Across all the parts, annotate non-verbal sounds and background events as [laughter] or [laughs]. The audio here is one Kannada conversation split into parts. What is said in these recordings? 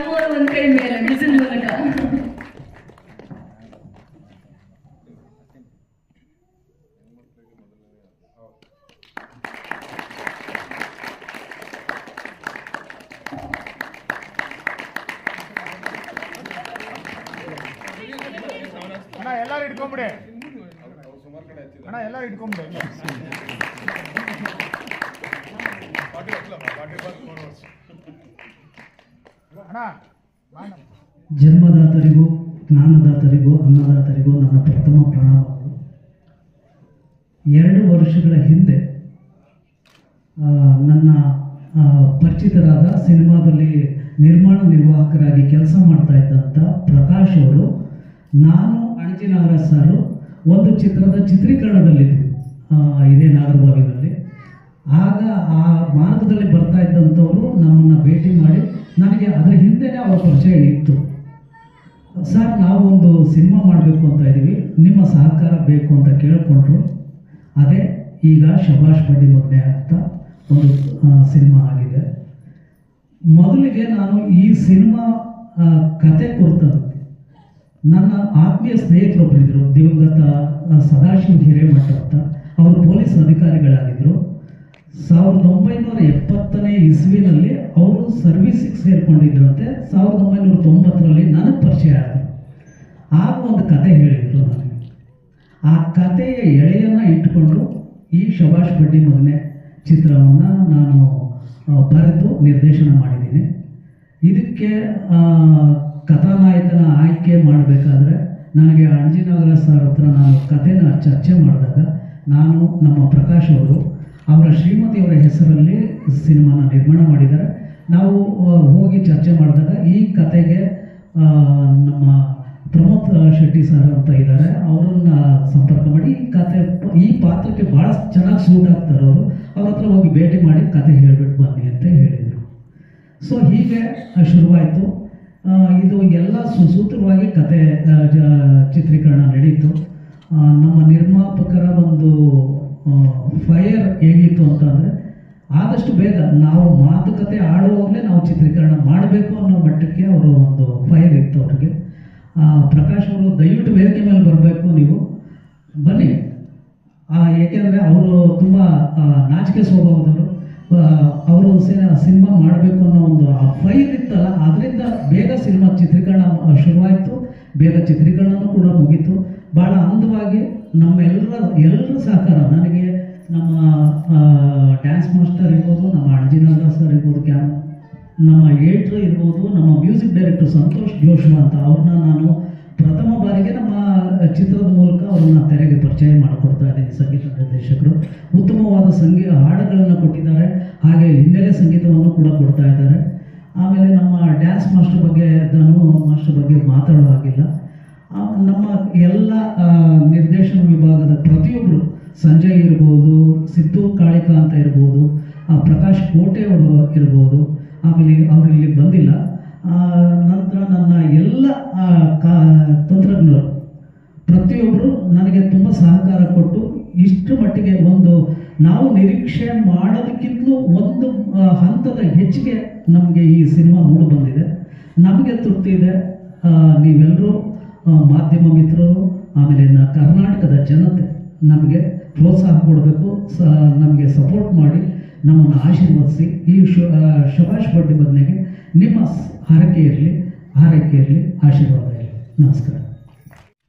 ನಮ್ಮವರು ಒಂದ್ ಕೈ ಮೇಲೆ ವಿಸಿಲ್ ಮೂಲಕ ಅಣ್ಣ ಎಲ್ಲರೂ ಇಟ್ಕೊಂಬಿಡಿ ಅಣ್ಣ ಎಲ್ಲರೂ ಇಟ್ಕೊಂಬಿಡಿ ಅಣ್ಣ ಮಾಡ ಜನ್ಮದಾತರಿಗೂ, ಜ್ಞಾನದಾತರಿಗೂ, ಅನ್ನದಾತರಿಗೂ ನನ್ನ ಪ್ರಥಮ ಪ್ರಣಾಮಗಳು ಎರಡು ವರ್ಷಗಳ ಹಿಂದೆ ನನ್ನ ಪರಿಚಿತರಾದ ಸಿನಿಮಾದಲ್ಲಿ ನಿರ್ಮಾಣ ನಿರ್ವಾಹಕರಾಗಿ ಕೆಲಸ ಮಾಡ್ತಾ ಇದ್ದಂಥ ಪ್ರಕಾಶ್ ಅವರು, ನಾನು ಅಣಜಿನವರ ಸರ್, ಒಂದು ಚಿತ್ರದ ಚಿತ್ರೀಕರಣದಲ್ಲಿದ್ದರು ಇದೇ ನಾಗರಬಾವಿನಲ್ಲಿ. ಆಗ ಆ ಮಾರ್ಗದಲ್ಲಿ ಬರ್ತಾ ಇದ್ದಂಥವರು ನಮ್ಮನ್ನು ಭೇಟಿ ಮಾಡಿ ನನಗೆ ಅದರ ಹಿಂದೆನೇ ಅವರ ಪರಿಚಯ ಇತ್ತು. ಸರ್ ನಾವು ಒಂದು ಸಿನಿಮಾ ಮಾಡಬೇಕು ಅಂತ ಇದ್ದೀವಿ. ನಿಮ್ಮ ಸಹಕಾರ ಬೇಕು ಅಂತ ಕೇಳಿಕೊಂಡ್ರು. ಅದೇ ಈಗ ಶಭಾಷ್ ಬಡ್ಡಿ ಮಗನೆ ಅಂತ ಒಂದು ಸಿನಿಮಾ ಆಗಿದೆ. ಮೊದಲಿಗೆ ನಾನು ಈ ಸಿನಿಮಾ ಕತೆ ಕುರಿತಂತೆ ನನ್ನ ಆತ್ಮೀಯ ಸ್ನೇಹಿತರೊಬ್ಬರಿದ್ದರು ದಿವಂಗತ ಸದಾಶಿವ ಹಿರೇಮಠ ಅಂತ. ಅವರು ಪೊಲೀಸ್ ಅಧಿಕಾರಿಗಳಾಗಿದ್ದರು ಸಾವಿರದ ಒಂಬೈನೂರ ಎಪ್ಪತ್ತನೇ ಇಸ್ವಿನಲ್ಲಿ ಅವರು ಸರ್ವಿಸಿಗೆ ಸೇರಿಕೊಂಡಿದ್ರಂತೆ. ಸಾವಿರದ ಒಂಬೈನೂರ ತೊಂಬತ್ತರಲ್ಲಿ ನನಗೆ ಪರಿಚಯ ಆದರು. ಆಗ ಒಂದು ಕತೆ ಹೇಳಿದರು ನನಗೆ ಆ ಕಥೆಯ ಎಳೆಯನ್ನು ಇಟ್ಕೊಂಡು ಈ ಶಭಾಷ್ ಬಡ್ಡಿ ಮಗನೆ ಚಿತ್ರವನ್ನು ನಾನು ಬರೆದು ನಿರ್ದೇಶನ ಮಾಡಿದ್ದೀನಿ. ಇದಕ್ಕೆ ಕಥಾನಾಯಕನ ಆಯ್ಕೆ ಮಾಡಬೇಕಾದ್ರೆ ನನಗೆ ಅಂಜಿನಾಗರ ಸರ್ ಹತ್ರ ನಾನು ಕಥೆನ ಚರ್ಚೆ ಮಾಡಿದಾಗ ನಾನು ನಮ್ಮ ಪ್ರಕಾಶ್ ಅವರು ಅವರ ಶ್ರೀಮತಿಯವರ ಹೆಸರಲ್ಲಿ ಸಿನಿಮಾನ ನಿರ್ಮಾಣ ಮಾಡಿದ್ದಾರೆ. ನಾವು ಹೋಗಿ ಚರ್ಚೆ ಮಾಡಿದಾಗ ಈ ಕತೆಗೆ ನಮ್ಮ ಪ್ರಮೋದ್ ಶೆಟ್ಟಿ ಸರ್ ಅಂತ ಇದ್ದಾರೆ. ಅವರನ್ನ ಸಂಪರ್ಕ ಮಾಡಿ ಈ ಕತೆ, ಈ ಪಾತ್ರಕ್ಕೆ ಭಾಳ ಚೆನ್ನಾಗಿ ಸೂಟ್ ಆಗ್ತಾರೆ ಅವರು. ಅವ್ರ ಹತ್ರ ಹೋಗಿ ಭೇಟಿ ಮಾಡಿ ಕತೆ ಹೇಳ್ಬಿಟ್ಟು ಬನ್ನಿ ಅಂತ ಹೇಳಿದರು. ಸೊ, ಹೀಗೆ ಶುರುವಾಯಿತು. ಇದು ಎಲ್ಲ ಸುಸೂತ್ರವಾಗಿ ಕತೆ ಚಿತ್ರೀಕರಣ ನಡೀತು. ನಮ್ಮ ನಿರ್ಮಾಪಕರ ಒಂದು ಫೈರ್ ಹೇಗಿತ್ತು ಅಂತಂದರೆ ಆದಷ್ಟು ಬೇಗ ನಾವು ಮಾತುಕತೆ ಆಡುವಾಗಲೇ ನಾವು ಚಿತ್ರೀಕರಣ ಮಾಡಬೇಕು ಅನ್ನೋ ಮಟ್ಟಕ್ಕೆ ಅವರು ಒಂದು ಫೈರ್ ಇತ್ತು ಅವ್ರಿಗೆ. ಪ್ರಕಾಶ್ ಅವರು ದಯವಿಟ್ಟು ವೇದಿಕೆ ಮೇಲೆ ಬರಬೇಕು ನೀವು. ಬನ್ನಿ. ಏಕೆಂದರೆ ಅವರು ತುಂಬ ನಾಚಿಕೆ ಸ್ವಭಾವದವರು. ಅವರು ಸಿನಿಮಾ ಮಾಡಬೇಕು ಅನ್ನೋ ಒಂದು, ಆ ಫೈರ್ ಇತ್ತಲ್ಲ ಅದರಿಂದ ಬೇಗ ಸಿನಿಮಾ ಚಿತ್ರೀಕರಣ ಶುರುವಾಯಿತು. ಬೇಗ ಚಿತ್ರೀಕರಣನೂ ಕೂಡ ಮುಗೀತು. ಭಾಳ ಅಂದವಾಗಿ ನಮ್ಮೆಲ್ಲರ ಎಲ್ಲರ ಸಹಕಾರ, ನನಗೆ ನಮ್ಮ ಡ್ಯಾನ್ಸ್ ಮಾಸ್ಟರ್ ಇರ್ಬೋದು, ನಮ್ಮ ಅಣಜಿನಾಗ ಸರ್ ಇರ್ಬೋದು, ಕ್ಯಾಮ್, ನಮ್ಮ ಏಟ್ರ್ ಇರ್ಬೋದು, ನಮ್ಮ ಮ್ಯೂಸಿಕ್ ಡೈರೆಕ್ಟರ್ ಸಂತೋಷ್ ಜೋಶ್ವಾ ಅಂತ ಅವ್ರನ್ನ ನಾನು ಪ್ರಥಮ ಬಾರಿಗೆ ನಮ್ಮ ಚಿತ್ರದ ಮೂಲಕ ಅವ್ರನ್ನ ತೆರೆಗೆ ಪರಿಚಯ ಮಾಡಿಕೊಡ್ತಾ ಇದ್ದೀನಿ ಸಂಗೀತ ನಿರ್ದೇಶಕರು. ಉತ್ತಮವಾದ ಸಂಗೀತ ಹಾಡುಗಳನ್ನು ಕೊಟ್ಟಿದ್ದಾರೆ. ಹಾಗೆ ಹಿನ್ನೆಲೆ ಸಂಗೀತವನ್ನು ಕೂಡ ಕೊಡ್ತಾ ಇದ್ದಾರೆ. ಆಮೇಲೆ ನಮ್ಮ ಡ್ಯಾನ್ಸ್ ಮಾಸ್ಟರ್ ಬಗ್ಗೆ ನಾನು ಮಾಸ್ಟರ್ ಬಗ್ಗೆ ಮಾತಾಡೋ ಹಾಗಿಲ್ಲ. ನಮ್ಮ ಎಲ್ಲ ನಿರ್ದೇಶನ ವಿಭಾಗದ ಪ್ರತಿಯೊಬ್ಬರು ಸಂಜಯ್ ಇರ್ಬೋದು, ಸಿದ್ದು ಕಾಳಿಕಾ ಅಂತ ಇರ್ಬೋದು ಪ್ರಕಾಶ್ ಕೋಟೆ ಅವರು ಇರ್ಬೋದು, ಆಮೇಲೆ ಅವರು ಇಲ್ಲಿ ಬಂದಿಲ್ಲ. ನಂತರ ನನ್ನ ಎಲ್ಲ ಕಾ, ತಂತ್ರಜ್ಞರು ಪ್ರತಿಯೊಬ್ಬರು ನನಗೆ ತುಂಬ ಸಹಕಾರ ಕೊಟ್ಟು ಇಷ್ಟು ಮಟ್ಟಿಗೆ ಒಂದು ನಾವು ನಿರೀಕ್ಷೆ ಮಾಡೋದಕ್ಕಿಂತಲೂ ಒಂದು ಹಂತದ ಹೆಚ್ಚಿಗೆ ನಮಗೆ ಈ ಸಿನಿಮಾ ಮೂಡು ಬಂದಿದೆ. ನಮಗೆ ತೃಪ್ತಿ ಇದೆ. ನೀವೆಲ್ಲರೂ ಮಾಧ್ಯಮ ಮಿತ್ರರು, ಆಮೇಲೆ ಕರ್ನಾಟಕದ ಜನತೆ ನಮಗೆ ಪ್ರೋತ್ಸಾಹ ಕೊಡಬೇಕು. ಸ, ನಮಗೆ ಸಪೋರ್ಟ್ ಮಾಡಿ ನಮ್ಮನ್ನು ಆಶೀರ್ವದಿಸಿ. ಈ ಶು ಶುಭಾಷ್ ಬಡ್ಡಿ ಬದನೆಗೆ ನಿಮ್ಮ ಹರಕೆ ಇರಲಿ, ಹಾರೈಕೆ ಇರಲಿ, ಆಶೀರ್ವಾದ ಇರಲಿ. ನಮಸ್ಕಾರ.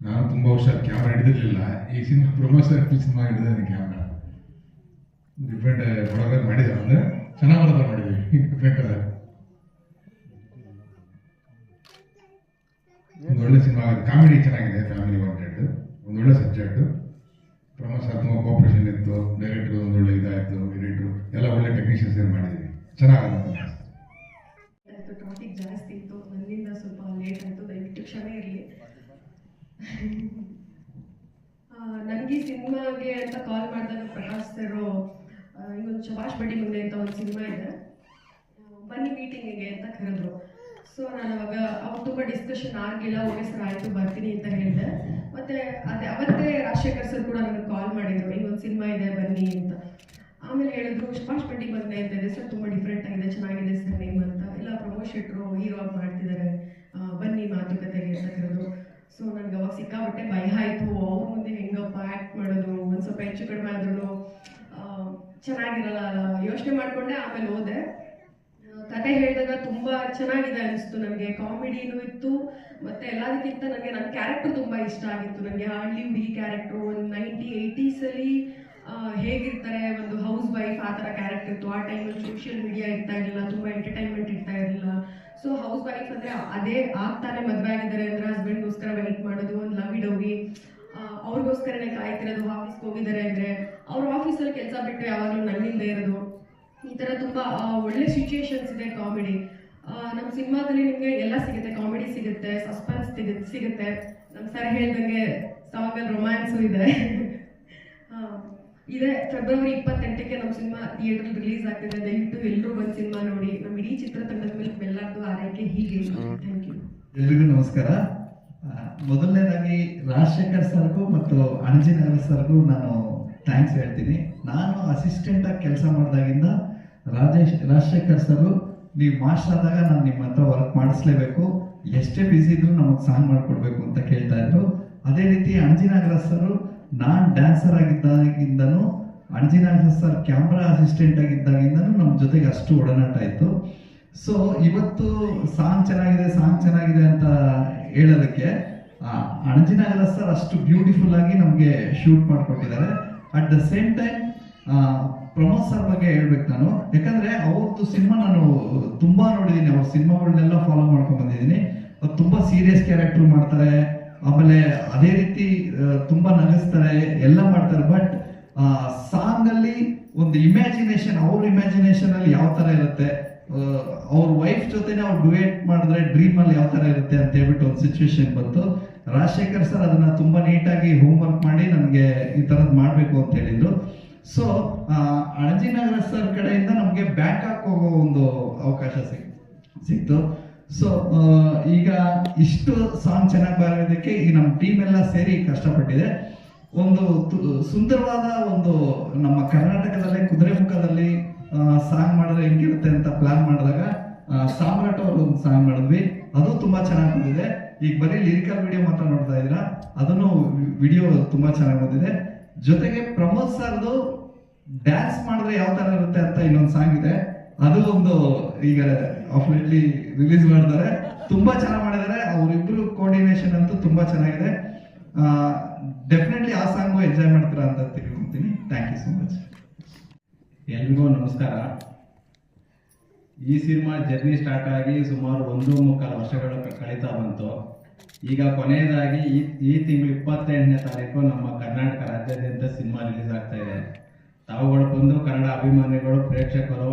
ನಾನು ತುಂಬ ವರ್ಷ ಕ್ಯಾಮ್ರಾ ಹಿಡಿದಿರಲಿಲ್ಲ. ಈ ಸಿನಿಮಾ ಪ್ರೊಮೋಷನ್ ಸಿನಿಮಾ ಹಿಡಿದ ಕ್ಯಾಮ್ರಾ ಡಿಫ್ರೆಂಟ್ ಕೊಡೋದ್ರೆ ಮಾಡಿದೆ ಅಂದರೆ ಚೆನ್ನಾಗಿ ಬರೋದ ಮಾಡಿದ್ವಿ? ಬೇಕಾದ್ರೆ ಒಂದು ಒಳ್ಳೆ ಸಿನಿಮಾ ಕಾಮಿಡಿ ಚೆನ್ನಾಗಿದೆ ಫ್ಯಾಮಿಲಿ ಓರಿಯೆಂಟೆಡ್ ಒಂದು ಒಳ್ಳೆ ಸಬ್ಜೆಕ್ಟ್ ತುಂಬ ಕೋಪರೇಷನ್ ಇತ್ತು. ಡೈರೆಕ್ಟರ್ ಒಂದು ಒಳ್ಳೆ ಇದಾಯಿತು ಎಡಿಟ್ರು ಎಲ್ಲ ಒಳ್ಳೆ ಟೆಕ್ನಿಷಿಯನ್ಸ್ ಏನು ಮಾಡಿದ್ವಿ? ಚೆನ್ನಾಗಿದೆ ಜಾಸ್ತಿ ಇತ್ತು. ಸ್ವಲ್ಪ ಲೇಟ್ ದಯವಿಟ್ಟು ಇರಲಿ. ನನಗೆ ಸಿನಿಮಾಗೆ ಅಂತ ಕಾಲ್ ಮಾಡಿದಾಗ ಪ್ರಕಾಶ್ ಸರ್ ಇನ್ನೊಂದು ಶಭಾಷ್ ಬಡ್ಡಿ ಮುಂದೆ ಅಂತ ಒಂದು ಸಿನಿಮಾ ಇದೆ. ಬನ್ನಿ ಮೀಟಿಂಗಿಗೆ ಅಂತ ಕರೆದ್ರು. ಸೊ ನಾನು ಅವಾಗ ಅವ್ರು ತುಂಬ ಡಿಸ್ಕಷನ್ ಆಗಿಲ್ಲ, ಓಕೆ ಸರ್ ಆಯಿತು, ಬರ್ತೀನಿ ಅಂತ ಹೇಳಿದೆ. ಮತ್ತೆ ಅದೇ, ಅವತ್ತೇ ರಾಜಶೇಖರ್ ಸರ್ ಕೂಡ ನನಗೆ ಕಾಲ್ ಮಾಡಿದ್ರು ಇನ್ನೊಂದು ಸಿನಿಮಾ ಇದೆ, ಬನ್ನಿ ಅಂತ. ಆಮೇಲೆ ಹೇಳಿದ್ರು, ಶಭಾಷ್ ಬಡ್ಡಿ ಬಂದೆ ಅಂತ ಇದೆ ಸರ್ ತುಂಬ ಡಿಫ್ರೆಂಟ್ ಆಗಿದೆ, ಚೆನ್ನಾಗಿದೆ ಸರ್ ನೇಮ್ ಅಂತ. ಎಲ್ಲ ಪ್ರಮೋದ್ ಹೀರೋ ಆಗಿ ಮಾಡ್ತಿದ್ದಾರೆ ಬನ್ನಿ ಮಾತುಕತೆಗೆ ಅಂತ ಕರೆದ್ರು. ಸೊ ನನಗೆ ಅವಾಗ ಸಿಕ್ಕಾಬಟ್ಟೆ ಭಯ ಆಯಿತು. ಅವ್ರ ಮುಂದೆ ಹೆಂಗಪ್ಪ ಆ್ಯಕ್ಟ್ ಮಾಡೋದು? ಒಂದು ಸ್ವಲ್ಪ ಹೆಚ್ಚು ಕಡಿಮೆ ಆದ್ರೂ ಚೆನ್ನಾಗಿರಲ್ಲ. ಯೋಚನೆ ಮಾಡಿಕೊಂಡೆ, ಆಮೇಲೆ ಹೋದೆ. ಕತೆ ಹೇಳಿದಾಗ ತುಂಬಾ ಚೆನ್ನಾಗಿದೆ ಅನಿಸ್ತು ನನಗೆ. ಕಾಮಿಡಿನೂ ಇತ್ತು, ಮತ್ತೆ ಎಲ್ಲದಕ್ಕಿಂತ ನನಗೆ ನನ್ನ ಕ್ಯಾರೆಕ್ಟರ್ ತುಂಬಾ ಇಷ್ಟ ಆಗಿತ್ತು. ನನಗೆ ಹಳ್ಳಿ ಹುಡುಗಿ ಕ್ಯಾರೆಕ್ಟ್ರು ಒಂದು ನೈಂಟಿ ಏಯ್ಟೀಸಲ್ಲಿ ಹೇಗಿರ್ತಾರೆ, ಒಂದು ಹೌಸ್ ವೈಫ್ ಆ ಥರ ಕ್ಯಾರೆಕ್ಟರ್ ಇತ್ತು. ಆ ಟೈಮಲ್ಲಿ ಸೋಷಿಯಲ್ ಮೀಡಿಯಾ ಇರ್ತಾ ಇರಲಿಲ್ಲ, ತುಂಬ ಎಂಟರ್ಟೈನ್ಮೆಂಟ್ ಇರ್ತಾ ಇರಲಿಲ್ಲ. ಸೊ ಹೌಸ್ ವೈಫ್ ಅಂದರೆ ಅದೇ ಆಗ್ತಾನೆ ಮದುವೆ ಆಗಿದ್ದಾರೆ ಅಂದರೆ ಹಸ್ಬೆಂಡ್ಗೋಸ್ಕರ ವೆಯ್ಟ್ ಮಾಡೋದು, ಒಂದು ಲವ್ ಡವಿ ಅವ್ರಿಗೋಸ್ಕರನೇ ಕಾಯ್ತಿರೋದು ಆಫೀಸ್ಗೆ ಹೋಗಿದ್ದಾರೆ ಅಂದರೆ ಅವ್ರ ಆಫೀಸಲ್ಲಿ ಕೆಲಸ ಬಿಟ್ಟು ಯಾವಾಗಲೂ ನನ್ನಿಂದ ಇರೋದು. ಈ ಥರ ತುಂಬ ಒಳ್ಳೆ ಸಿಚುಯೇಷನ್ಸ್ ಇದೆ ಕಾಮಿಡಿ ನಮ್ಮ ಸಿನಿಮಾದಲ್ಲಿ ನಿಮಗೆ ಎಲ್ಲ ಸಿಗುತ್ತೆ. ಕಾಮಿಡಿ ಸಿಗುತ್ತೆ ಸಸ್ಪೆನ್ಸ್ ಸಿಗುತ್ತೆ ಸಿಗುತ್ತೆ. ನಮ್ಮ ಸರ್ ಹೇಳ್ದಂಗೆ ಸಾಂಗಲ್ಲಿ ರೊಮ್ಯಾನ್ಸು ಇದೆ. [laughs] ಇದೆ. ಫೆಬ್ರವರಿ ಇಪ್ಪತ್ತೆಂಟಕ್ಕೆ ನಮ್ಮ ಸಿನಿಮಾ ಥಿಯೇಟರ್ ರಿಲೀಸ್ ಆಗ್ತಿದೆ. ದಯವಿಟ್ಟು ಎಲ್ಲರೂ ಬಂದು ಸಿನಿಮಾ ನೋಡಿ. ನಮ್ಮ ಇಡೀ ಚಿತ್ರತಂಡದ ಮೇಲೆ ಎಲ್ಲರದ್ದು ಆರೈಕೆ ಹೀಗೆ ಥ್ಯಾಂಕ್ ಯು ಎಲ್ರಿಗೂ ನಮಸ್ಕಾರ. ಮೊದಲನೇದಾಗಿ ರಾಜಶೇಖರ್ ಸರ್ಗೂ ಮತ್ತು ಅಣಜಿನಗರ ಸರ್ಗೂ ನಾನು ಥ್ಯಾಂಕ್ಸ್ ಹೇಳ್ತೀನಿ. ನಾನು ಅಸಿಸ್ಟೆಂಟಾಗಿ ಕೆಲಸ ಮಾಡಿದಾಗಿಂದ ರಾಜೇಶ್ ರಾಜಶೇಖರ್ ಸರು ನೀವು ಮಾಸ್ಟರ್ ಆದಾಗ ನಾನು ನಿಮ್ಮ ಹತ್ರ ವರ್ಕ್ ಮಾಡಿಸ್ಲೇಬೇಕು. ಎಷ್ಟೇ ಬ್ಯುಸಿ ಇದ್ರು ನಮಗೆ ಸಾಂಗ್ ಮಾಡಿಕೊಡ್ಬೇಕು ಅಂತ ಕೇಳ್ತಾ ಇದ್ರು. ಅದೇ ರೀತಿ ಅಣಜಿನಗರ ಸರು ನಾನು ಡ್ಯಾನ್ಸರ್ ಆಗಿದ್ದಾಗಿಂದನೂ ಅಣಜಿನಗರ ಸರ್ ಕ್ಯಾಮ್ರಾ ಅಸಿಸ್ಟೆಂಟ್ ಆಗಿದ್ದಾಗಿಂದನೂ ನಮ್ಮ ಜೊತೆಗೆ ಅಷ್ಟು ಒಡನಾಟ ಇತ್ತು. ಸೊ ಇವತ್ತು ಸಾಂಗ್ ಚೆನ್ನಾಗಿದೆ ಸಾಂಗ್ ಚೆನ್ನಾಗಿದೆ ಅಂತ ಹೇಳೋದಕ್ಕೆ ಆ, ಅಣಜಿನಗರ ಸರ್ ಅಷ್ಟು ಬ್ಯೂಟಿಫುಲ್ ಆಗಿ ನಮಗೆ ಶೂಟ್ ಮಾಡಿಕೊಟ್ಟಿದ್ದಾರೆ at the same time Pramod sir ಬಗ್ಗೆ ಹೇಳ್ಬೇಕು ನಾನು. ಯಾಕಂದ್ರೆ ಅವ್ರದ್ದು ಸಿನಿಮಾ ನಾನು ತುಂಬಾ ನೋಡಿದ್ದೀನಿ ಅವ್ರ ಸಿನಿಮಾಗಳನ್ನೆಲ್ಲ ಫಾಲೋ ಮಾಡ್ಕೊಂಡ್ ಬಂದಿದ್ದೀನಿ. ಅವ್ರು ತುಂಬಾ ಸೀರಿಯಸ್ ಕ್ಯಾರೆಕ್ಟರ್ ಮಾಡ್ತಾರೆ. ಆಮೇಲೆ ಅದೇ ರೀತಿ ತುಂಬಾ ನಗಿಸ್ತಾರೆ. ಎಲ್ಲ ಮಾಡ್ತಾರೆ. ಬಟ್ ಸಾಂಗ್ ಅಲ್ಲಿ ಒಂದು ಇಮ್ಯಾಜಿನೇಷನ್ ಅವ್ರ ಇಮ್ಯಾಜಿನೇಷನ್ ಅಲ್ಲಿ ಯಾವ ತರ ಇರುತ್ತೆ? ಅವ್ರ ವೈಫ್ ಜೊತೆನೆ ಅವ್ರು ಡುಯೇಟ್ ಮಾಡಿದ್ರೆ ಡ್ರೀಮ್ ಅಲ್ಲಿ ಯಾವ ತರ ಇರುತ್ತೆ ಅಂತ ಹೇಳ್ಬಿಟ್ಟು ಒಂದು ಸಿಚುವೇಶನ್ ಬಂತು. ರಾಜಶೇಖರ್ ಸರ್ ಅದನ್ನ ತುಂಬಾ ನೀಟಾಗಿ ಹೋಮ್ ವರ್ಕ್ ಮಾಡಿ ನನಗೆ ಈ ತರದ್ ಮಾಡ್ಬೇಕು ಅಂತ ಹೇಳಿದ್ರು. ಸೊ ಅಣಜಿನಗರ ಸರ್ ಕಡೆಯಿಂದ ನಮಗೆ ಬ್ಯಾಂಕಾಕ್ ಹೋಗೋ ಒಂದು ಅವಕಾಶ ಸಿಕ್ ಸಿಕ್ತು. ಸೊ ಈಗ ಇಷ್ಟು ಸಾಂಗ್ ಚೆನ್ನಾಗಿ ಬರೋದಕ್ಕೆ ಈ ನಮ್ಮ ಟೀಮ್ ಎಲ್ಲ ಸೇರಿ ಕಷ್ಟಪಟ್ಟಿದೆ. ಒಂದು ಸುಂದರವಾದ ಒಂದು ನಮ್ಮ ಕರ್ನಾಟಕದಲ್ಲೇ ಕುದುರೆಮುಖದಲ್ಲಿ ಸಾಂಗ್ ಮಾಡಿದ್ರೆ ಹೆಂಗಿರುತ್ತೆ ಅಂತ ಪ್ಲಾನ್ ಮಾಡಿದಾಗ ಸಾಮ್ರಾಟ್ ಅವರು ಒಂದು ಸಾಂಗ್ ಮಾಡಿದ್ವಿ. ಅದು ತುಂಬಾ ಚೆನ್ನಾಗಿ ಬಂದಿದೆ. ಈಗ ಬರೀ ಲಿರಿಕಲ್ ವಿಡಿಯೋ ಮಾತ್ರ ನೋಡ್ತಾ ಇದ್ದೀರಾ? ಅದನ್ನು ವಿಡಿಯೋ ತುಂಬಾ ಚೆನ್ನಾಗಿ ಬಂದಿದೆ. ಜೊತೆಗೆ ಪ್ರಮೋದ್ ಸರ್ದು ಡ್ಯಾನ್ಸ್ ಮಾಡಿದ್ರೆ ಯಾವ ತರ ಇರುತ್ತೆ ಅಂತ ಇನ್ನೊಂದು ಸಾಂಗ್ ಇದೆ. ಅದು ಒಂದು ಈಗ ಆಫ್ಲೈನ್ಲಿ ರಿಲೀಸ್ ಮಾಡಿದ್ದಾರೆ. ತುಂಬಾ ಚೆನ್ನಾಗಿ ಮಾಡಿದ್ದಾರೆ. ಅವರಿಬ್ರು ಕೋಆರ್ಡಿನೇಷನ್ ಅಂತೂ ತುಂಬಾ ಚೆನ್ನಾಗಿದೆ. ಡೆಫಿನೆಟ್ಲಿ ಆ ಸಾಂಗು ಎಂಜಾಯ್ ಮಾಡ್ತೀರಾ ಅಂತ ತಿಳ್ಕೊಂತೀನಿ. ಥ್ಯಾಂಕ್ ಯು ಸೊ ಮಚ್ ಎಲ್ರಿಗೂ ನಮಸ್ಕಾರ. ಈ ಸಿನಿಮಾ ಜರ್ನಿ ಸ್ಟಾರ್ಟ್ ಆಗಿ ಸುಮಾರು ಒಂದು ಮುಕ್ಕಾಲು ವರ್ಷಗಳು ಕಳೀತಾ ಬಂತು. ಈಗ ಕೊನೆಯದಾಗಿ ಈ ಈ ತಿಂಗಳು ಇಪ್ಪತ್ತೆಂಟನೇ ತಾರೀಕು ನಮ್ಮ ಕರ್ನಾಟಕ ರಾಜ್ಯಾದ್ಯಂತ ಸಿನಿಮಾ ರಿಲೀಸ್ ಆಗ್ತಾ ಇದೆ. ತಾವುಗಳು ಬಂದು ಕನ್ನಡ ಅಭಿಮಾನಿಗಳು, ಪ್ರೇಕ್ಷಕರು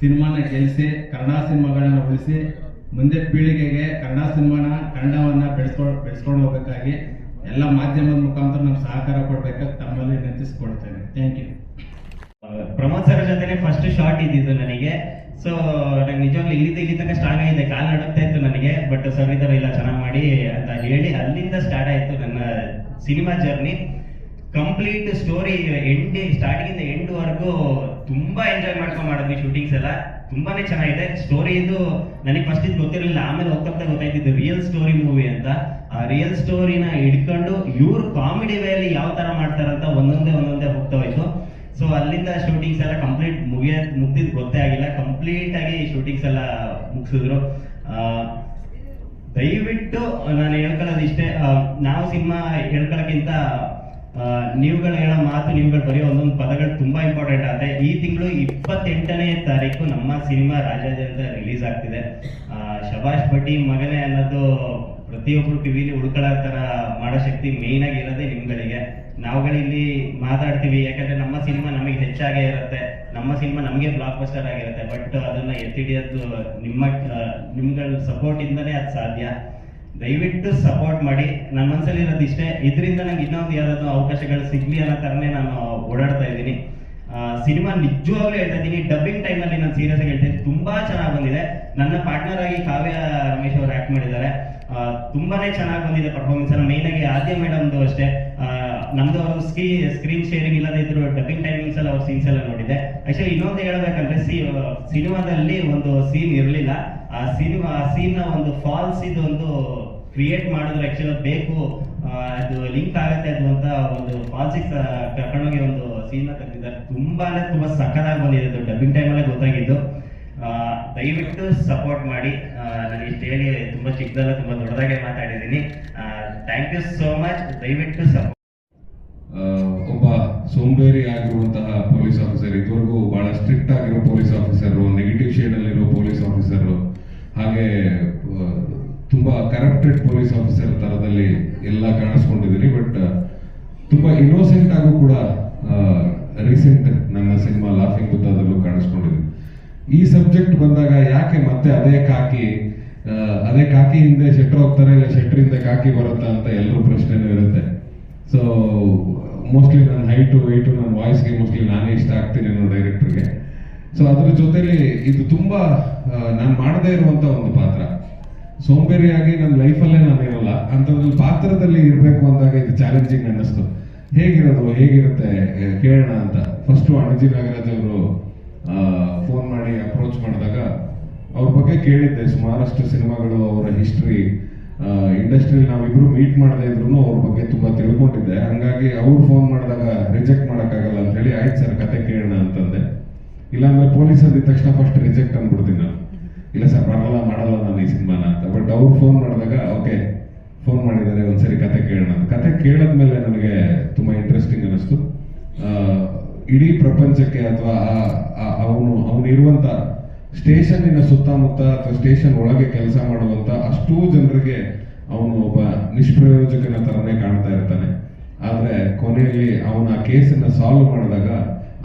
ಸಿನಿಮಾನ ಗೆಲ್ಲಿಸಿ ಕನ್ನಡ ಸಿನಿಮಾಗಳನ್ನ ಉಳಿಸಿ, ಮುಂದೆ ಪೀಳಿಗೆಗೆ ಕನ್ನಡ ಸಿನಿಮಾನ, ಕನ್ನಡವನ್ನು ಬೆಳೆಸ್ಕೊಂಡು ಬೆಳೆಸ್ಕೊಂಡು ಹೋಗ್ಬೇಕಾಗಿ ಎಲ್ಲ ಮಾಧ್ಯಮದ ಮುಖಾಂತರ ನಮ್ಗೆ ಸಹಕಾರ ಕೊಡ್ಬೇಕಾಗಿ ತಮ್ಮಲ್ಲಿ ವಿನಂತಿಸ್ಕೊಳ್ತೇನೆ ಥ್ಯಾಂಕ್ ಯು ಪ್ರಮೋದ್ ಸರ್ ಜೊತೆ ಫಸ್ಟ್ ಶಾರ್ಟ್ ಇದ್ದಿದ್ದು ನನಗೆ. ಸೊ ನಂಗೆ ನಿಜವಾಗ್ಲೂ ಇಲ್ಲಿಂದ ಇಲ್ಲಿ ತನಕ ಸ್ಟಾರ್ಟ್ ಆಗಿದೆ. ಕಾಲು ನಡುಗ್ತಾ ಇತ್ತು ನನಗೆ ಬಟ್ ಸರ್ ಈ ಇಲ್ಲ, ಚೆನ್ನಾಗಿ ಮಾಡಿ ಅಂತ ಹೇಳಿ ಅಲ್ಲಿಂದ ಸ್ಟಾರ್ಟ್ ಆಯಿತು ನನ್ನ cinema journey complete story end starting ಇಂದ ಎಂಡ್ ವರೆಗೂ ತುಂಬಾ ಎಂಜಾಯ್ ಮಾಡ್ಕೊಂಡು ಮಾಡಿದ್ವಿ ಶೂಟಿಂಗ್ಸ್ ಎಲ್ಲ. ತುಂಬಾನೇ ಚೆನ್ನಾಗಿದೆ. ಸ್ಟೋರಿ ಇದು ನನಗೆ ಫಸ್ಟ್ ಇದು ಗೊತ್ತಿರಲಿಲ್ಲ, ಆಮೇಲೆ ಹೋಗ್ತಾ ಗೊತ್ತಾಯ್ತಿದ್ದು ರಿಯಲ್ ಸ್ಟೋರಿ ಮೂವಿ ಅಂತ. ಆ ರಿಯಲ್ ಸ್ಟೋರಿನ ಹಿಡ್ಕೊಂಡು ಇವ್ರು ಕಾಮಿಡಿ ವೇಲಿ ಯಾವ ತರ ಮಾಡ್ತಾರಂತ ಒಂದೊಂದೇ ಒಂದೊಂದೇ ಹೋಗ್ತಾ ಹೋಯ್ತು. ಸೊ ಅಲ್ಲಿಂದ ಶೂಟಿಂಗ್ಸ್ ಎಲ್ಲ ಕಂಪ್ಲೀಟ್ ಮುಗಿಯ ಮುಗ್ದಿದ್ ಗೊತ್ತೇ ಆಗಿಲ್ಲ. ಕಂಪ್ಲೀಟ್ ಆಗಿ ಶೂಟಿಂಗ್ಸ್ ಎಲ್ಲ ಮುಗಿಸಿದ್ರು. ದಯವಿಟ್ಟು ನಾನು ಹೇಳ್ಕೊಳ್ಳೋದು ಇಷ್ಟೇ ನಾವು ಸಿನಿಮಾ ಹೇಳ್ಕೊಳ್ಳೋಕ್ಕಿಂತ ಆ, ನೀವುಗಳು ಹೇಳೋ ಮಾತು ನೀವುಗಳು ಬರೆಯೋ ಒಂದೊಂದು ಪದಗಳು ತುಂಬಾ ಇಂಪಾರ್ಟೆಂಟ್ ಆದ್ರೆ ಈ ತಿಂಗಳು ಇಪ್ಪತ್ತೆಂಟನೇ ತಾರೀಕು ನಮ್ಮ ಸಿನಿಮಾ ರಾಜ್ಯಾದ್ಯಂತ ರಿಲೀಸ್ ಆಗ್ತಿದೆ. ಆ, ಶಬಾಷ್ ಭಟ್ಟಿ ಮಗನೇ ಅನ್ನೋದು ಪ್ರತಿಯೊಬ್ರು ಕಿವಿಲಿ ಉಳ್ಕೊಳ್ಳೋ ತರ ಮಾಡೋ ಶಕ್ತಿ ಮೇನ್ ಆಗಿ ಇರೋದೇ ನಿಮ್ಗಳಿಗೆ. ನಾವುಗಳಿಲ್ಲಿ ಮಾತಾಡ್ತೀವಿ ಯಾಕಂದ್ರೆ ನಮ್ಮ ಸಿನಿಮಾ ನಮಗೆ ಹೆಚ್ಚಾಗೇ ಇರುತ್ತೆ. ನಮ್ಮ ಸಿನಿಮಾ ನಮಗೆ ಬ್ಲಾಕ್ ಬಸ್ಟರ್ ಆಗಿರುತ್ತೆ. ಬಟ್ ಅದನ್ನ ಎತ್ತಿಡಿಯೋದು ನಿಮ್ಮ ನಿಮ್ಗಳ ಸಪೋರ್ಟ್ ಇಂದನೇ ಅದು ಸಾಧ್ಯ. ದಯವಿಟ್ಟು ಸಪೋರ್ಟ್ ಮಾಡಿ. ನನ್ನ ಮನಸ್ಸಲ್ಲಿ ಇರೋದು ಇಷ್ಟೇ. ಇದರಿಂದ ನಂಗೆ ಇನ್ನೊಂದು ಯಾವ್ದಾದ್ರು ಅವಕಾಶಗಳು ಸಿಗ್ಲಿ ಅನ್ನೋ ಥರನೇ ನಾನು ಓಡಾಡ್ತಾ ಇದ್ದೀನಿ. ಸಿನಿಮಾ ನಿಜವಾಗ್ಲೂ ಹೇಳ್ತಾ ಇದ್ದೀನಿ. ಡಬ್ಬಿಂಗ್ ಟೈಮಲ್ಲಿ ನಾನು ಸೀರಿಯಸ್ ಆಗಿ ಹೇಳ್ತೀನಿ ತುಂಬಾ ಚೆನ್ನಾಗಿ ಬಂದಿದೆ. ನನ್ನ ಪಾರ್ಟ್ನರ್ ಆಗಿ ಕಾವ್ಯ ರಮೇಶ್ ಅವರು ಆಕ್ಟ್ ಮಾಡಿದ್ದಾರೆ. ತುಂಬಾನೇ ಚೆನ್ನಾಗಿ ಬಂದಿದೆ ಪರ್ಫಾರ್ಮೆನ್ಸ್ ಮೇನ್ ಆಗಿ ಆದ್ಯ ಮೇಡಮ್ದು ಅಷ್ಟೇ. ನಮ್ದು ಅವ್ರ ಸ್ಕ್ರೀನ್ ಸ್ಕ್ರೀನ್ ಶೇರಿಂಗ್ ಇಲ್ಲದೆ ಇದ್ರು ಡಬ್ಬಿಂಗ್ ಟೈಮಿಂಗ್ಸ್ ಅಲ್ಲಿ ಅವ್ರ ಸೀನ್ಸ್ ಎಲ್ಲ ನೋಡಿದೆ. ಆಕ್ಚುಲಿ ಇನ್ನೊಂದು ಹೇಳ್ಬೇಕಂದ್ರೆ ಸಿನಿಮಾದಲ್ಲಿ ಒಂದು ಸೀನ್ ಇರಲಿಲ್ಲ. ಆ ಸಿನಿಮಾ, ಆ ಸೀನ್ ಒಂದು ಫಾಲ್ಸ್ ಇದೊಂದು ಕ್ರಿಯೇಟ್ ಮಾಡಿದ್ರೆ ಆಕ್ಚುಲಿ ಬೇಕು. ಅದು ಲಿಂಕ್ ಆಗುತ್ತೆ ಅದು ಒಂದು ಫಾಲ್ಸಿಗೆ ಕರ್ಕೊಂಡೋಗಿ ಒಂದು ಸೀನ್ ತೆಗೆದಿದ್ದಾರೆ. ತುಂಬಾನೇ ತುಂಬಾ ಸಕ್ಕದಾಗಿ ಬಂದಿದೆ ಅದು ಡಬ್ಬಿಂಗ್ ಟೈಮಲ್ಲೇ ಗೊತ್ತಾಗಿದ್ದು. ದಯವಿಟ್ಟು ಸಪೋರ್ಟ್ ಮಾಡಿ. ನಾನು ಇಷ್ಟು ಹೇಳಿ ತುಂಬಾ ಚಿಕ್ಕದಲ್ಲ, ತುಂಬಾ ದೊಡ್ಡದಾಗೆ ಮಾತಾಡಿದ್ದೀನಿ. ಥ್ಯಾಂಕ್ ಯು ಸೋ ಮಚ್ ದಯವಿಟ್ಟು ಸಪೋರ್ಟ್ ಒಬ್ಬ ಸೋಂಬೇರಿ ಆಗಿರುವಂತಹ ಪೊಲೀಸ್ ಆಫೀಸರ್, ಇದುವರೆಗೂ ಬಹಳ ಸ್ಟ್ರಿಕ್ಟ್ ಆಗಿರೋ ಪೊಲೀಸ್ ಆಫೀಸರ್, ನೆಗೆಟಿವ್ ಶೇಡ್ ಅಲ್ಲಿರೋ ಪೊಲೀಸ್ ಆಫೀಸರ್, ಹಾಗೆ ತುಂಬಾ ಕರಪ್ಟೆಡ್ ಪೊಲೀಸ್ ಆಫೀಸರ್ ತರದಲ್ಲಿ ಎಲ್ಲ ಕಾಣಿಸ್ಕೊಂಡಿದ್ದೀನಿ ಬಟ್ ತುಂಬಾ ಇನ್ನೋಸೆಂಟ್ ಆಗೂ ಕೂಡ ರೀಸೆಂಟ್ ನನ್ನ ಸಿನಿಮಾ ಲಾಫಿಂಗ್ ಬುದ್ಧದಲ್ಲೂ ಕಾಣಿಸ್ಕೊಂಡಿದ್ದೀನಿ ಈ ಸಬ್ಜೆಕ್ಟ್ ಬಂದಾಗ ಯಾಕೆ ಮತ್ತೆ ಅದೇ ಕಾಕಿ ಅದೇ ಕಾಕಿ ಹಿಂದೆ ಶೆಟ್ರ್ ಹೋಗ್ತಾರೆ, ಇಲ್ಲ ಶೆಟ್ರಿಂದ ಕಾಕಿ ಬರುತ್ತಾ ಅಂತ ಎಲ್ಲರೂ ಪ್ರಶ್ನೆನೂ ಇರುತ್ತೆ. ಸೊ ಮೋಸ್ಟ್ಲಿ ನನ್ನ ಹೈಟು ವೈಟು ನನ್ನ ವಾಯ್ಸ್ಗೆ ಮೋಸ್ಟ್ಲಿ ನಾನೇ ಇಷ್ಟ ಆಗ್ತೀನಿ ಅನ್ನೋ ಡೈರೆಕ್ಟರ್ಗೆ ಸೊ ಅದ್ರ ಜೊತೆಲಿ ಇದು ತುಂಬ ನಾನು ಮಾಡದೇ ಇರುವಂಥ ಒಂದು ಪಾತ್ರ. ಸೋಂಬೇರಿಯಾಗಿ ನನ್ನ ಲೈಫಲ್ಲೇ ನಾನು ಇರಲ್ಲ. ಅಂಥದ್ರಲ್ಲಿ ಪಾತ್ರದಲ್ಲಿ ಇರಬೇಕು ಅಂದಾಗ ಇದು ಚಾಲೆಂಜಿಂಗ್ ಅನ್ನಿಸ್ತು. ಹೇಗಿರೋದು, ಹೇಗಿರುತ್ತೆ ಕೇಳೋಣ ಅಂತ. ಫಸ್ಟು ಅಣಜಿ ನಾಗರಾಜ್ ಅವರು ಫೋನ್ ಮಾಡಿ ಅಪ್ರೋಚ್ ಮಾಡಿದಾಗ ಅವ್ರ ಬಗ್ಗೆ ಕೇಳಿದ್ದೆ. ಸುಮಾರಷ್ಟು ಸಿನಿಮಾಗಳು, ಅವರ ಹಿಸ್ಟ್ರಿ ಇಂಡಸ್ಟ್ರಿಯಲ್ಲಿ ನಾವಿಬ್ರು ಮೀಟ್ ಮಾಡದೇ ಇದ್ರು ಅವ್ರ ಬಗ್ಗೆ ತುಂಬಾ ತಿಳ್ಕೊಂಡಿದ್ದೆ. ಹಂಗಾಗಿ ಅವ್ರು ಫೋನ್ ಮಾಡಿದಾಗ ರಿಜೆಕ್ಟ್ ಮಾಡೋಕ್ಕಾಗಲ್ಲ ಅಂತ ಹೇಳಿ ಆಯ್ತು ಸರ್, ಕತೆ ಕೇಳೋಣ ಅಂತಂದೆ. ಇಲ್ಲಾಂದ್ರೆ ಪೊಲೀಸ್ ಅಂದಿದ ತಕ್ಷಣ ಫಸ್ಟ್ ರಿಜೆಕ್ಟ್ ಅಂದ್ಬಿಡ್ತೀನಿ ನಾನು. ಇಲ್ಲ ಸರ್ ಬರಲ್ಲ ಮಾಡಲ್ಲ ನಾನು ಈ ಸಿನಿಮಾನ ಅಂತ. ಬಟ್ ಅವ್ರು ಫೋನ್ ಮಾಡಿದಾಗ, ಓಕೆ ಫೋನ್ ಮಾಡಿದ್ದಾರೆ, ಒಂದ್ಸರಿ ಕತೆ ಕೇಳೋಣ ಅಂತ. ಕತೆ ಕೇಳದ್ಮೇಲೆ ನನಗೆ ತುಂಬಾ ಇಂಟ್ರೆಸ್ಟಿಂಗ್ ಅನ್ನಿಸ್ತು. ಇಡೀ ಪ್ರಪಂಚಕ್ಕೆ ಅಥವಾ ಅವನು ಅವನು ಇರುವಂತ ಸ್ಟೇಷನ್ನಿನ ಸುತ್ತಮುತ್ತ ಅಥವಾ ಸ್ಟೇಷನ್ ಒಳಗೆ ಕೆಲಸ ಮಾಡುವಂತ ಅಷ್ಟೂ ಜನರಿಗೆ ಅವನು ಒಬ್ಬ ನಿಷ್ಪ್ರಯೋಜಕನ ತರನೇ ಕಾಣ್ತಾ ಇರ್ತಾನೆ. ಆದ್ರೆ ಕೊನೆಯಲ್ಲಿ ಅವನ ಕೇಸನ್ನ ಸಾಲ್ವ್ ಮಾಡಿದಾಗ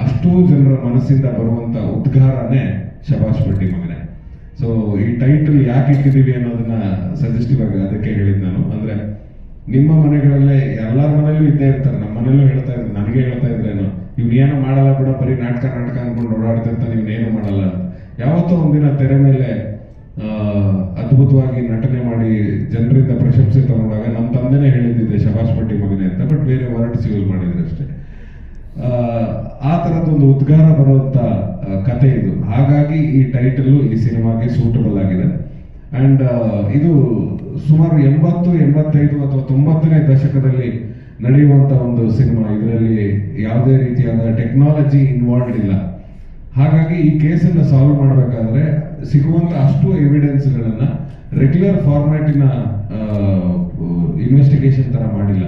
ಅಷ್ಟೂ ಜನರ ಮನಸ್ಸಿಂದ ಬರುವಂತ ಉದ್ಗಾರನೇ ಶಬಾಷ್ ಭಟ್ಟಿ ಮಗನೆ. ಸೊ ಈ ಟೈಟಲ್ ಯಾಕೆ ಇಟ್ಟಿದೀವಿ ಅನ್ನೋದನ್ನ ಸಜೆಸ್ಟಿವ್ ಆಗಿ ಅದಕ್ಕೆ ಹೇಳಿದ್ ನಾನು. ಅಂದ್ರೆ ನಿಮ್ಮ ಮನೆಗಳಲ್ಲೇ ಎಲ್ಲರ ಮನೇಲೂ ಇದ್ದೇ ಇರ್ತಾರೆ. ನಮ್ಮ ಮನೇಲೂ ಹೇಳ್ತಾ ಇದ್ರು ನನಗೆ ಹೇಳ್ತಾ ಇದ್ರೇನು ಇವ್ನೇನು ಮಾಡಲ್ಲ ಬಿಡ, ಬರೀ ನಾಟಕ ನಾಟಕ ಅನ್ಕೊಂಡು ಓಡಾಡ್ತಿರ್ತಾನೆ ಇವ್ನೇನು ಮಾಡಲ್ಲ ಯಾವತ್ತೋ ಒಂದಿನ ತೆರೆ ಮೇಲೆ ಅದ್ಭುತವಾಗಿ ನಟನೆ ಮಾಡಿ ಜನರಿಂದ ಪ್ರಶಂಸೆ ತಗೊಂಡಾಗ ನಮ್ಮ ತಂದೆನೇ ಹೇಳಿದ್ದಿದ್ದೆ ಶಬಾಷ್ ಪಟ್ಟಿ ಮಗನೇ ಅಂತ ಬಟ್ ಬೇರೆ ವರ್ಡ್ಸ್ ಯೂಸ್ ಮಾಡಿದ್ರು ಅಷ್ಟೇ. ಆ, ಥರದ್ದೊಂದು ಉದ್ಗಾರ ಬರುವಂತ ಕತೆ ಇದು. ಹಾಗಾಗಿ ಈ ಟೈಟಲ್ ಈ ಸಿನಿಮಾಗೆ ಸೂಟಬಲ್ ಆಗಿದೆ. ಅಂಡ್ ಇದು ಸುಮಾರು ಎಂಬತ್ತು ಎಂಬತ್ತೈದು ಅಥವಾ ತೊಂಬತ್ತನೇ ದಶಕದಲ್ಲಿ ನಡೆಯುವಂತ ಒಂದು ಸಿನಿಮಾ. ಇದರಲ್ಲಿ ಯಾವುದೇ ರೀತಿಯಾದ ಟೆಕ್ನಾಲಜಿ ಇನ್ವಾಲ್ವ್ಡ್ ಇಲ್ಲ. ಹಾಗಾಗಿ ಈ ಕೇಸನ್ನು ಸಾಲ್ವ್ ಮಾಡಬೇಕಾದ್ರೆ ಸಿಗುವಂತ ಅಷ್ಟು ಎವಿಡೆನ್ಸ್ಗಳನ್ನ ರೆಗ್ಯುಲರ್ ಫಾರ್ಮ್ಯಾಟಿನ ಇನ್ವೆಸ್ಟಿಗೇಷನ್ ತರ ಮಾಡಿಲ್ಲ.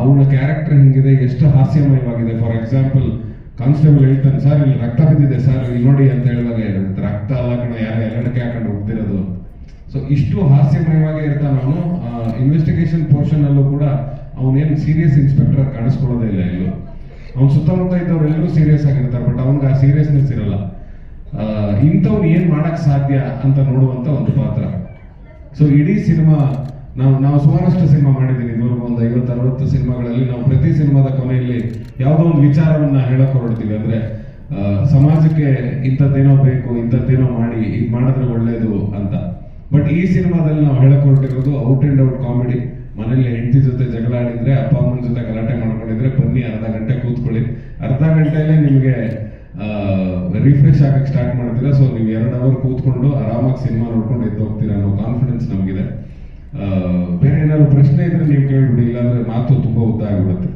ಅವನ ಕ್ಯಾರೆಕ್ಟರ್ ಹಿಂಗಿದೆ, ಎಷ್ಟು ಹಾಸ್ಯಮಯವಾಗಿದೆ. ಫಾರ್ ಎಕ್ಸಾಂಪಲ್ ಕಾನ್ಸ್ಟೇಬಲ್ ಹೇಳ್ತಾನೆ ಸರ್ ಇಲ್ಲಿ ರಕ್ತ ಬಿದ್ದಿದೆ ಸರ್ ಇಲ್ಲಿ ನೋಡಿ ಅಂತ ಹೇಳಿದಾಗ ರಕ್ತ ಅಲ್ಲ ಕಣ, ಯಾರು ಎಲ್ಲಡಕ್ಕೆ ಹಾಕೊಂಡು ಹೋಗ್ತಿರೋದು? ಸೊ ಇಷ್ಟು ಹಾಸ್ಯಮಯವಾಗಿ ಇರ್ತಾನ ಅವನು. ಇನ್ವೆಸ್ಟಿಗೇಷನ್ ಪೋರ್ಷನ್ ಅಲ್ಲೂ ಕೂಡ ಅವನೇನು ಸೀರಿಯಸ್ ಇನ್ಸ್ಪೆಕ್ಟರ್ ಕಾಣಿಸ್ಕೊಳ್ಳೋದೇ ಇಲ್ಲ ಎಲ್ಲೂ. ಅವ್ನ ಸುತ್ತಮುತ್ತ ಇದ್ದವರೆಲ್ಲರೂ ಸೀರಿಯಸ್ ಆಗಿರ್ತಾರೆ ಬಟ್ ಅವನ್ಗೆ ಆ ಸೀರಿಯಸ್ನೆಸ್ ಇರಲ್ಲ. ಇಂಥವ್ನು ಏನು ಮಾಡಕ್ ಸಾಧ್ಯ ಅಂತ ನೋಡುವಂತ ಒಂದು ಪಾತ್ರ. ಸೊ ಇಡೀ ಸಿನಿಮಾ, ನಾವು ನಾವು ಸುಮಾರಷ್ಟು ಸಿನಿಮಾ ಮಾಡಿದ್ದೀನಿ ಇದುವರೆಗೂ ಒಂದು ಐವತ್ತು, ಅರವತ್ತು ಸಿನಿಮಾಗಳಲ್ಲಿ. ನಾವು ಪ್ರತಿ ಸಿನಿಮಾದ ಕೊನೆಯಲ್ಲಿ ಯಾವುದೋ ಒಂದು ವಿಚಾರವನ್ನ ಹೇಳಕ್ ಹೊರಡ್ತೀವಿ ಅಂದ್ರೆ ಸಮಾಜಕ್ಕೆ ಇಂಥದ್ದೇನೋ ಬೇಕು, ಇಂಥದ್ದೇನೋ ಮಾಡಿ, ಇದು ಮಾಡಿದ್ರೆ ಒಳ್ಳೇದು ಅಂತ. ಬಟ್ ಈ ಸಿನಿಮಾದಲ್ಲಿ ನಾವು ಹೇಳಕ್ ಹೊರಟಿರೋದು ಔಟ್ ಅಂಡ್ ಔಟ್ ಕಾಮಿಡಿ. ಮನೇಲಿ ಹೆಂಡತಿ ಜೊತೆ ಜಗಳ ಆಡಿದ್ರೆ ಅಪ್ಪ, ಅಮ್ಮನ ಜೊತೆ ಗಲಾಟೆ ಮಾಡ್ಕೊಂಡಿದ್ರೆ ಬನ್ನಿ ಅರ್ಧ ಗಂಟೆ ಕೂತ್ಕೊಳ್ಳಿ. ಅರ್ಧ ಗಂಟೆಯಲ್ಲೇ ನಿಮಗೆ ರಿಫ್ರೆಶ್ ಆಗಕ್ಕೆ ಸ್ಟಾರ್ಟ್ ಮಾಡ್ತೀರಾ? ಸೊ ನೀವು ಎರಡು ಅವರ್ ಕೂತ್ಕೊಂಡು ಆರಾಮಾಗಿ ಸಿನಿಮಾ ನೋಡ್ಕೊಂಡು ಎದ್ದು ಹೋಗ್ತೀರಾ ಅನ್ನೋ ಕಾನ್ಫಿಡೆನ್ಸ್ ನಮಗಿದೆ. ಬೇರೆ ಏನಾದ್ರು ಪ್ರಶ್ನೆ ಇದ್ರೆ ನೀವು ಕೇಳ್ಬಿಡಿ, ಇಲ್ಲಾಂದ್ರೆ ಮಾತು ತುಂಬಾ ಉದ್ದ ಆಗ್ಬಿಡುತ್ತೆ.